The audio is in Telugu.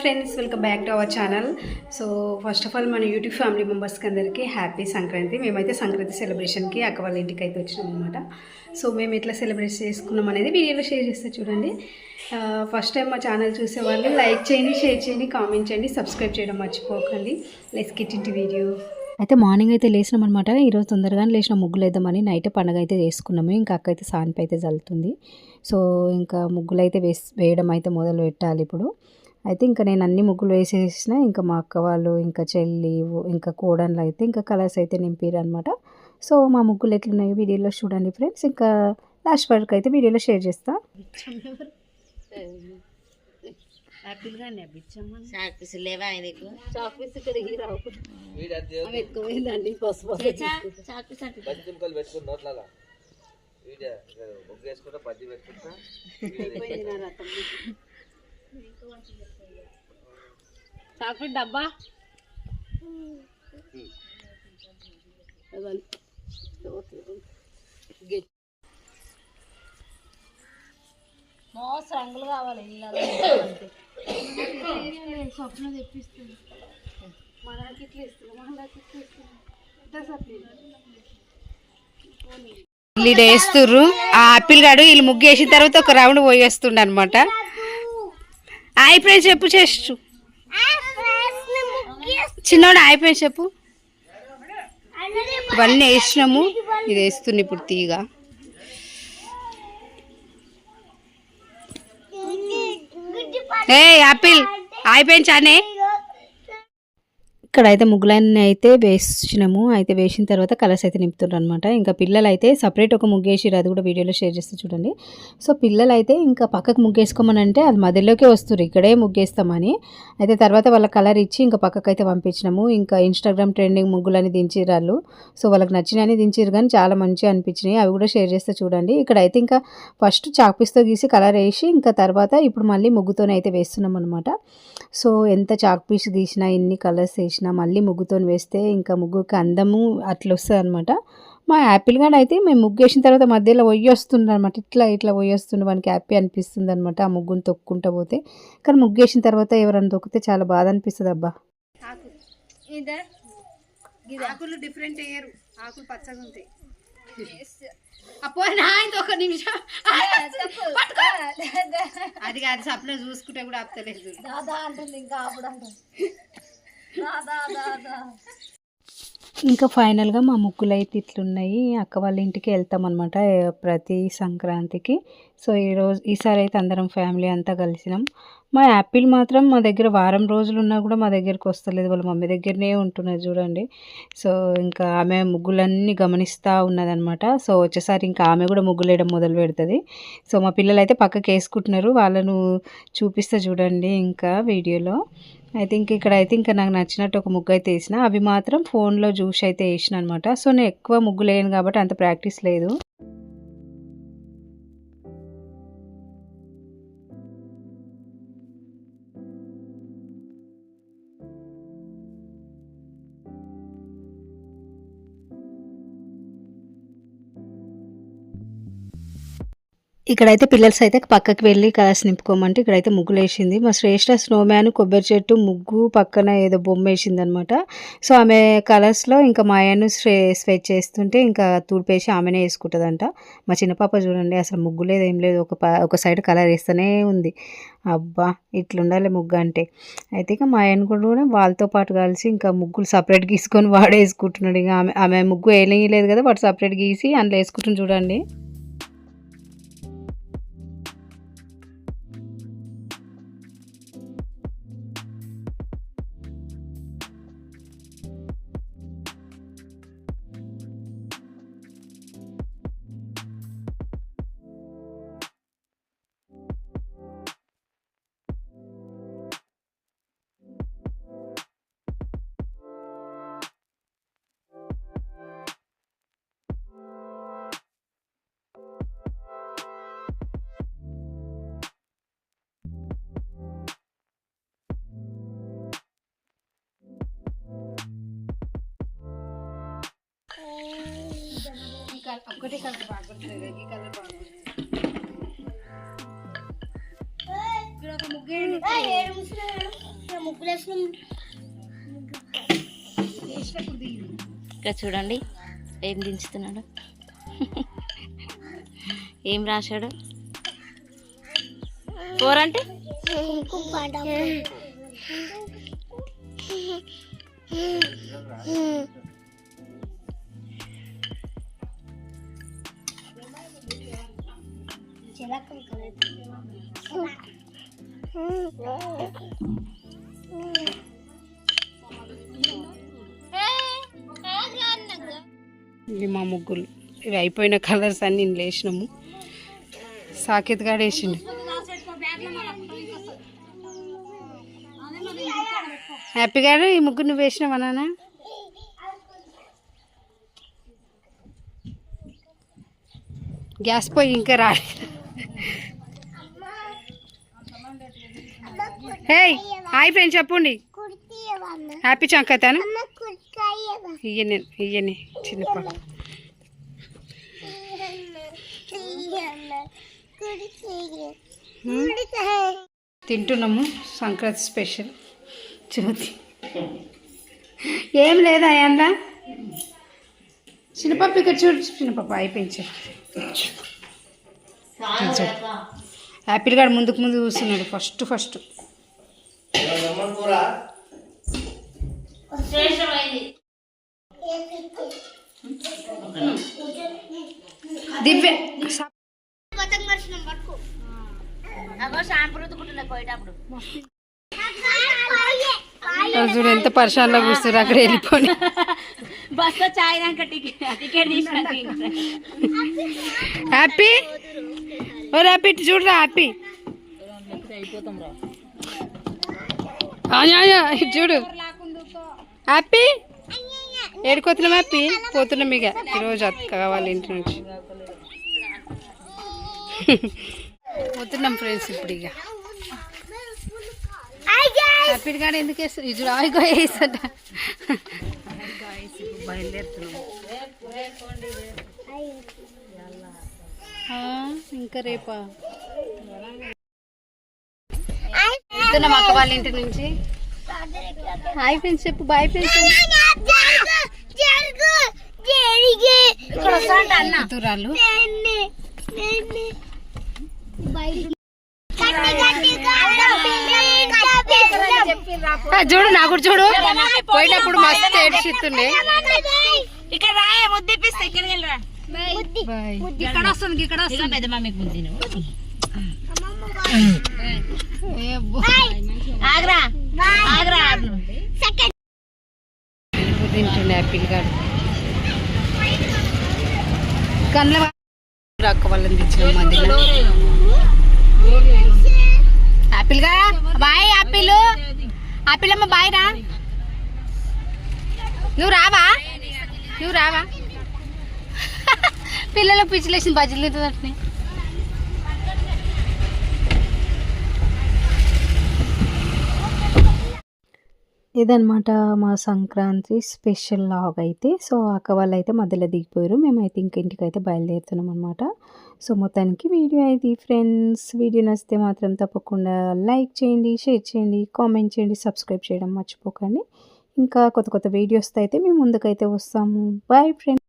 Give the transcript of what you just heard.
Friends welcome back to our channel. So first of all మన యూట్యూబ్ ఫ్యామిలీ మెంబర్స్కి అందరికీ హ్యాపీ సంక్రాంతి. మేమైతే సంక్రాంతి సెలబ్రేషన్కి అక్క వాళ్ళ ఇంటికి అయితే వచ్చినాం అనమాట సో మేము ఎట్లా సెలబ్రేట్ చేసుకున్నాం అనేది వీడియోలో షేర్ చేస్తే చూడండి. ఫస్ట్ టైం మా ఛానల్ చూసే వాళ్ళు లైక్ చేయండి షేర్ చేయండి కామెంట్ చేయండి సబ్స్క్రైబ్ చేయడం మర్చిపోకండి. లెస్ గిట్ ఇంటి వీడియో అయితే మార్నింగ్ అయితే లేచినాం అనమాట ఈరోజు తొందరగానే లేచిన ముగ్గులేద్దామని. నైట్ పండగ అయితే చేసుకున్నాము. ఇంకా అక్క అయితే సాన్పు అయితే చల్లుతుంది సో ఇంకా ముగ్గులు అయితే వేసి వేయడం అయితే మొదలు పెట్టాలి ఇప్పుడు. అయితే ఇంకా నేను అన్ని ముగ్గులు వేసేసిన ఇంకా మా అక్క వాళ్ళు ఇంకా చెల్లి ఇంకా కోడన్లు అయితే ఇంకా కలర్స్ అయితే నింపారు అనమాట సో మా ముగ్గులు ఎట్లున్నాయో వీడియోలో చూడండి ఫ్రెండ్స్. ఇంకా లాస్ట్ వరకు అయితే వీడియోలో షేర్ చేస్తా. పెట్టుకుంటా. చాక్లెట్ డబ్బా? మోస్ రంగులు కావాలి స్వప్న తెప్పిస్తుంది మనకి ఇట్లా ఇస్తుంది మనకి ఇట్లా ఇస్తుంది వీళ్ళు వేస్తుర్రు. ఆ ఆపిల్ గాడు వీళ్ళు ముగ్గు వేసిన తర్వాత ఒక రౌండ్ పోయేస్తుండ అనమాట అయిపోయి చెప్పు చేసు చిన్నోడు అయిపోయి చెప్పు. ఇవన్నీ వేసినాము ఇది వేస్తుంది ఇప్పుడు తీగ. ఏ ఆపిల్ అయిపోయించానే ఇక్కడ అయితే ముగ్గులన్నీ అయితే వేసినాము. అయితే వేసిన తర్వాత కలర్స్ అయితే నింపుతుండ్రు అనమాట ఇంకా పిల్లలు అయితే సపరేట్ ఒక ముగ్గు వేసిరు అది కూడా వీడియోలో షేర్ చేస్తే చూడండి. సో పిల్లలు అయితే ఇంకా పక్కకు ముగ్గేసుకోమని అంటే అది మధ్యలోకే వస్తారు ఇక్కడే ముగ్గేస్తామని అయితే తర్వాత వాళ్ళ కలర్ ఇచ్చి ఇంకా పక్కకు అయితే పంపించినాము. ఇంకా ఇన్స్టాగ్రామ్ ట్రెండింగ్ ముగ్గులని దించారు వాళ్ళు. సో వాళ్ళకి నచ్చినవి దించారు కానీ చాలా మంచిగా అనిపించినాయి. అవి కూడా షేర్ చేస్తే చూడండి. ఇక్కడ అయితే ఇంకా ఫస్ట్ చాక్పీస్తో గీసి కలర్ వేసి ఇంకా తర్వాత ఇప్పుడు మళ్ళీ ముగ్గుతోనే అయితే వేస్తున్నాం అనమాట సో ఎంత చాక్ పీస్ గీసినా ఎన్ని కలర్స్ వేసినా మళ్ళీ ముగ్గుతో వేస్తే ఇంకా ముగ్గుకి అందము అట్లా వస్తుంది అనమాట మా యాపిల్ గాడ్ అయితే మేము ముగ్గు వేసిన తర్వాత మధ్యలో పొయ్యి వస్తుంది అనమాట ఇట్లా ఇట్లా పొయ్యి వస్తుంది మనకి హ్యాపీ అనిపిస్తుంది అనమాట ఆ ముగ్గుని తొక్కుంటా పోతే. కానీ ముగ్గు వేసిన తర్వాత ఎవరైనా తొక్కితే చాలా బాధ అనిపిస్తుంది అబ్బా. ఆకులు డిఫరెంట్ అయ్యారు. ఆకులు పచ్చగా ఉంటాయి. అప్పో నా ఇంకొక నిమిషం. పట్టుకో. అది కాదు సప్న చూసుకుంటే కూడా ఆపుతలేదు. దాదా అంటుంది ఇంకా అప్పుడు అంటుంది. ఇంకా ఫైనల్గా మా ముగ్గులు అయితే ఇట్లున్నాయి. అక్క వాళ్ళ ఇంటికి వెళ్తామన్నమాట ప్రతి సంక్రాంతికి. సో ఈరోజు ఈసారి అయితే అందరం ఫ్యామిలీ అంతా కలిసినాం. మా యాపిల్ మాత్రం మా దగ్గర వారం రోజులు ఉన్నా కూడా మా దగ్గరికి వస్తలేదు. వాళ్ళ మమ్మీ దగ్గరనే ఉంటున్నది చూడండి. సో ఇంకా ఆమె ముగ్గులన్నీ గమనిస్తూ ఉన్నదనమాట సో వచ్చేసారి ఇంకా ఆమె కూడా ముగ్గులు వేయడం మొదలు పెడుతుంది. సో మా పిల్లలు అయితే పక్కకి వేసుకుంటున్నారు వాళ్ళను చూపిస్తా చూడండి ఇంకా వీడియోలో. అయితే ఇంక ఇక్కడ అయితే ఇంకా నాకు నచ్చినట్టు ఒక ముగ్గు అయితే వేసిన. అవి మాత్రం ఫోన్లో చూసి అయితే వేసిన అనమాట సో నేను ఎక్కువ ముగ్గు లేను కాబట్టి అంత ప్రాక్టీస్ లేదు. ఇక్కడైతే పిల్లల్స్ అయితే పక్కకి వెళ్ళి కలర్స్ నింపుకోమంటే ఇక్కడైతే ముగ్గులు వేసింది మా శ్రేష్ఠ స్నోమ్యాన్ కొబ్బరి చెట్టు ముగ్గు పక్కన ఏదో బొమ్మ వేసింది అనమాట సో ఆమె కలర్స్లో ఇంకా మా ఆయన్ను స్వే స్వెచ్ చేస్తుంటే ఇంకా తూడిపేసి ఆమెనే వేసుకుంటుందంట. మా చిన్న పాప చూడండి అసలు ముగ్గు లేదు ఏం లేదు ఒక ప- ఒక సైడ్ కలర్ వేస్తూనే ఉంది. అబ్బా ఇట్లుండాలి ముగ్గు అంటే. అయితే ఇక మా ఆయన కూడా వాళ్ళతో పాటు కలిసి ఇంకా ముగ్గులు సపరేట్ గీసుకొని వాడేసుకుంటున్నాడు. ఇంకా ఇక ఆమె ఆమె ముగ్గు వేయలేదు కదా వాడు సపరేట్ గీసి అందులో వేసుకుంటున్నాను చూడండి. ఒక్కటే కలర్ బాగుంటుంది ఈ కలర్ బాగుంటుంది ఇక్కడ ఒక ముగ్గు వేయండి. ముగ్గులు వేసిన ఇక్కడ చూడండి ఏం దించుతున్నాడు? ఏం రాశాడు? ఫోర్ అంటే? ఇవి మా ముగ్గులు ఇవి అయిపోయిన కలర్స్ అన్ని ఇందులో వేసినాము. సాకేత్ గారు వేసిండు. హ్యాపీ గారు ఈ ముగ్గురు నువ్వు వేసినావా నాన్న? గ్యాస్ పోయి ఇంకా రాలేదు. హే హాయ్ ఫ్రెండ్స్ చెప్పండి. హ్యాపీ చంకతాను ఇయ్యనే ఇయ్యనే చిన్న పాప. తింటున్నాము సంక్రాంతి స్పెషల్. జ్యోతి. ఏం లేదా అయ్యందా. చిన్నపాప ఇక్కడ చూడు చిన్నపాప అయిపోయింది. యాపిల్ గారు ముందుకు ముందు చూస్తున్నాడు ఫస్ట్ ఫస్ట్. దివ్య షాంపూ రుద్దుకుంటున్నా పోయేటప్పుడు. చూడు ఎంత పరిశాలలో కూర్చున్నారు అక్కడ వెళ్ళిపోయి బస్సు చాయినాక టికెట్ హ్యాపీ? ఓ హ్యాపీ చూడరా హ్యాపీ. ఆయా, ఇటు చూడు. హ్యాపీ ఏడుకోతున్నాం హ్యాపీ పోతున్నాం ఇక. ఈరోజు అత్త కావాలి ఇంటి నుంచి. పోతున్నాం ఫ్రెండ్స్ ఇప్పుడు ఇక. హ్యాపీ కానీ ఎందుకు వేస్తారు ఇది రాయిగో వేసట బయలుదేరుతున్నాం ఇంకా రేపా? వెళ్తున్నాం అక్క వాళ్ళ ఇంటి నుంచి. హాయ్ ఫ్రెండ్స్ చెప్పు బాయ్ ఫ్రెండ్స్ ఆ, చూడు నా కూడా చూడు. పోయినప్పుడు మస్తు ఏడ్చిస్తుండే. ఇక్కడ రాయే ముద్దిప్పిస్తా ఇక్కడికి వెళ్ళరా? బాయ్ ఇక్కడ వస్తుంది ఇక్కడ వస్తుంది. పెద్ద మమ్మీకి ముద్ది. ఆగ్రా. ఆగ్రా. తింటుండే యాపిల్ గాడు. అక్క వాళ్ళని తెచ్చిన మధ్యలో యాపిల్గా? Bye apple. యాపిల్ అమ్మ బాయ్ రా. నువ్వు రావా? నువ్వు రావా? పిల్లలకు పిచ్చిలేసిన బజ్జీలు తింటుంది ఇదనమాట మా సంక్రాంతి స్పెషల్ లాగ్ అయితే. సో అక్క వాళ్ళు అయితే మధ్యలో దిగిపోయారు. మేమైతే ఇంక ఇంటికి అయితే బయలుదేరుతున్నాం అనమాట సో మొత్తానికి వీడియో అయితే ఫ్రెండ్స్. వీడియో నచ్చితే మాత్రం తప్పకుండా లైక్ చేయండి షేర్ చేయండి కామెంట్ చేయండి సబ్స్క్రైబ్ చేయడం మర్చిపోకండి. ఇంకా కొత్త కొత్త వీడియోస్తో అయితే మేము ముందుకైతే వస్తాము. Bye friends.